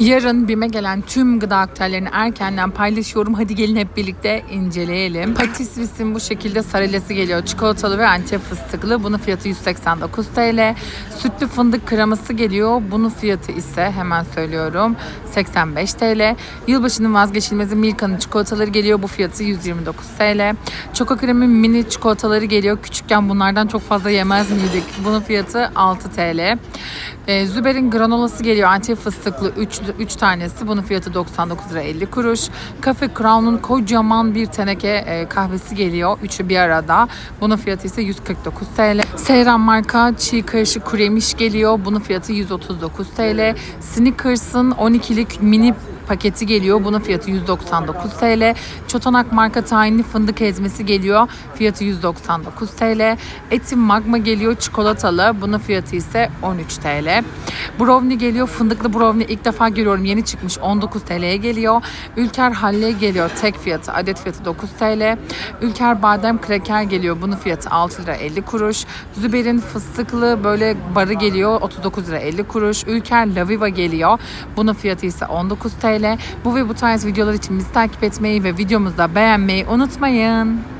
Yarın BİM'e gelen tüm gıda aktüellerini erkenden paylaşıyorum. Hadi gelin hep birlikte inceleyelim. Patisvis'in bu şekilde sarılası geliyor. Çikolatalı ve antep fıstıklı. Bunun fiyatı 189 TL. Sütlü fındık kreması geliyor. Bunun fiyatı ise hemen söylüyorum 85 TL. Yılbaşının vazgeçilmezi Milka'nın çikolataları geliyor. Bu fiyatı 129 TL. Çoko kremin mini çikolataları geliyor. Küçükken bunlardan çok fazla yemez miydik? Bunun fiyatı 6 TL. Ee, Züber'in granolası geliyor. Antep fıstıklı 3, 3 tanesi. Bunun fiyatı 99 lira 50 kuruş. Cafe Crown'un kocaman bir teneke e, kahvesi geliyor. Üçü bir arada. Bunun fiyatı ise 149 TL. Seyran marka çiğ karışık kuru yemiş geliyor. Bunun fiyatı 139 TL. Snickers'ın 12'lik mini paketi geliyor. Bunun fiyatı 199 TL. Çotanak marka tahinli fındık ezmesi geliyor. Fiyatı 199 TL. Etim magma geliyor çikolatalı. Bunun fiyatı ise 13 TL. Brownie geliyor. Fındıklı brownie ilk defa görüyorum. Yeni çıkmış. 19 TL'ye geliyor. Ülker Halle geliyor. Tek fiyatı. Adet fiyatı 9 TL. Ülker badem kreker geliyor. Bunun fiyatı 6 lira 50 kuruş. Züber'in fıstıklı böyle barı geliyor. 39 lira 50 kuruş. Ülker Laviva geliyor. Bunun fiyatı ise 19 TL. Bu ve bu tarz videolar için bizi takip etmeyi ve videomuzu beğenmeyi unutmayın.